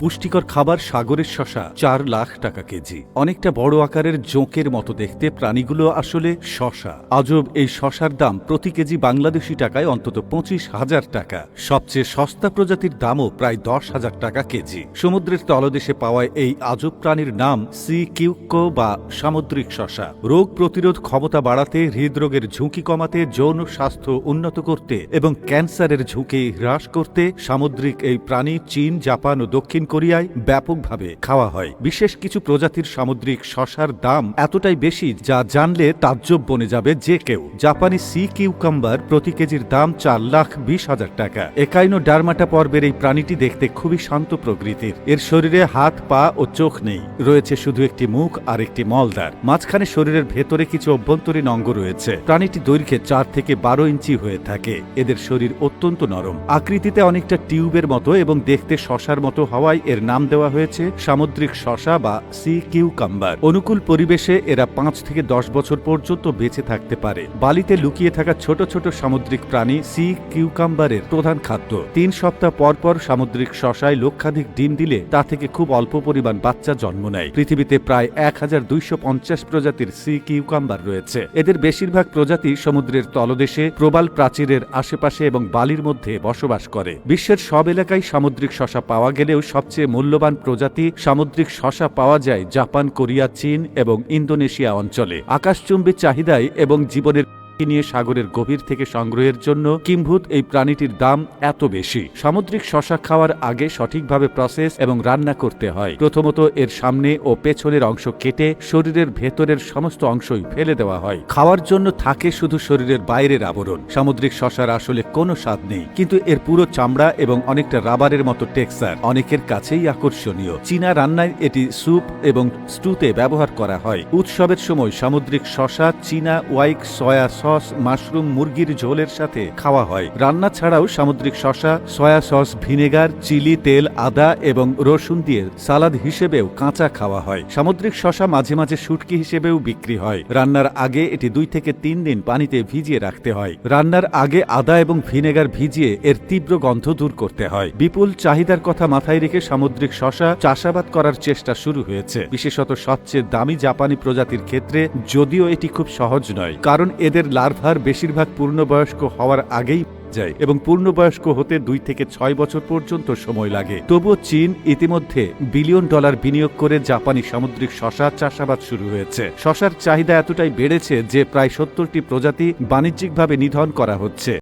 পুষ্টিকর খাবার সাগরের শশা, চার লাখ টাকা কেজি। অনেকটা বড় আকারের জোঁকের মতো দেখতে প্রাণীগুলো আসলে শশা। আজব এই শশার দাম প্রতি কেজি বাংলাদেশি টাকায় অন্তত পঁচিশ হাজার টাকা। সবচেয়ে সস্তা প্রজাতির দামও প্রায় দশ হাজার টাকা কেজি। সমুদ্রের তলদেশে পাওয়া এই আজব প্রাণীর নাম সি কিউকো বা সামুদ্রিক শশা। রোগ প্রতিরোধ ক্ষমতা বাড়াতে, হৃদরোগের ঝুঁকি কমাতে, যৌন স্বাস্থ্য উন্নত করতে এবং ক্যান্সারের ঝুঁকি হ্রাস করতে সামুদ্রিক এই প্রাণী চীন, জাপান ও দক্ষিণ কোরিয়ায় ব্যাপকভাবে খাওয়া হয়। বিশেষ কিছু প্রজাতির সামুদ্রিক শশার দাম এতটাই বেশি যা জানলে তাজ্জব বনে যাবে যে কেউ। জাপানি সি কিউকাম্বার প্রতি কেজির দাম চার লাখ বিশ হাজার টাকা। একাইনো ডারমাটা পর্বের এই প্রাণীটি দেখতে খুবই শান্ত প্রকৃতির। এর শরীরে হাত, পা ও চোখ নেই। রয়েছে শুধু একটি মুখ আর একটি মলদার মাঝখানে শরীরের ভেতরে কিছু অভ্যন্তরীণ অঙ্গ রয়েছে। প্রাণীটি দৈর্ঘ্যে চার থেকে বারো ইঞ্চি হয়ে থাকে। এদের শরীর অত্যন্ত নরম। আকৃতিতে অনেকটা টিউবের মতো এবং দেখতে শশার মতো হওয়ায় এর নাম দেওয়া হয়েছে সামুদ্রিক শশা বা সি কিউকাম্বার। অনুকূল পরিবেশে এরা পাঁচ থেকে দশ বছর পর্যন্ত বেঁচে থাকতে পারে। বালিতে লুকিয়ে থাকা ছোট ছোট সামুদ্রিক প্রাণী সি কিউকাম্বারের প্রধান খাদ্য। তিন সপ্তাহ পর পর সামুদ্রিক শশায় লক্ষাধিক ডিম দিলে তা থেকে খুব অল্প পরিমাণ বাচ্চা জন্ম নেয়। পৃথিবীতে প্রায় এক হাজার দুইশো পঞ্চাশ প্রজাতির সি কিউকাম্বার রয়েছে। এদের বেশিরভাগ প্রজাতি সমুদ্রের তলদেশে, প্রবাল প্রাচীরের আশেপাশে এবং বালির মধ্যে বসবাস করে। বিশ্বের সব এলাকায় সামুদ্রিক শশা পাওয়া গেলেও সবচেয়ে মূল্যবান প্রজাতি সামুদ্রিক শশা পাওয়া যায় জাপান, কোরিয়া, চীন এবং ইন্দোনেশিয়া অঞ্চলে। আকাশচুম্বী চাহিদায় এবং জীবনের নিয়ে সাগরের গভীর থেকে সংগ্রহের জন্য কিম্ভূত এই প্রাণীটির দাম এত বেশি। সামুদ্রিক শশা খাওয়ার আগে সঠিকভাবে প্রসেস এবং রান্না করতে হয়। প্রথমত এর সামনে ও পেছনের অংশ কেটে শরীরের ভেতরের সমস্ত অংশই ফেলে দেওয়া হয়। খাওয়ার জন্য থাকে শুধু শরীরের বাইরের আবরণ। সামুদ্রিক শশার আসলে কোনো স্বাদ নেই, কিন্তু এর পুরো চামড়া এবং অনেকটা রাবারের মতো টেক্সার অনেকের কাছেই আকর্ষণীয়। চীনা রান্নায় এটি স্যুপ এবং স্টুতে ব্যবহার করা হয়। উৎসবের সময় সামুদ্রিক শশা, চীনা ওয়াইক, সয়া সস, মাশরুম, মুরগির ঝোলের সাথে খাওয়া হয়। রান্না ছাড়াও সামুদ্রিক শশা সয়া সস, ভিনেগার, চিলি, তেল, আদা এবং রসুন দিয়ে সালাদ হিসেবেও কাঁচা খাওয়া হয়। সামুদ্রিক শশা মাঝে মাঝে শুটকি হিসেবেও বিক্রি হয়। রান্নার আগে এটি দুই থেকে তিন দিন পানিতে ভিজিয়ে রাখতে হয়। রান্নার আগে আদা এবং ভিনেগার ভিজিয়ে এর তীব্র গন্ধ দূর করতে হয়। বিপুল চাহিদার কথা মাথায় রেখে সামুদ্রিক শশা চাষাবাদ করার চেষ্টা শুরু হয়েছে। বিশেষত সবচেয়ে দামি জাপানি প্রজাতির ক্ষেত্রে যদিও এটি খুব সহজ নয়, কারণ এদের লার্ভার বেশিরভাগ পূর্ণবয়স্ক হওয়ার আগেই যায় এবং পূর্ণবয়স্ক হতে দুই থেকে ছয় বছর পর্যন্ত সময় লাগে। তবুও চীন ইতিমধ্যে বিলিয়ন ডলার বিনিয়োগ করে জাপানি সামুদ্রিক শশা চাষাবাদ শুরু হয়েছে। শশার চাহিদা এতটাই বেড়েছে যে প্রায় সত্তরটি প্রজাতি বাণিজ্যিকভাবে নিধন করা হচ্ছে।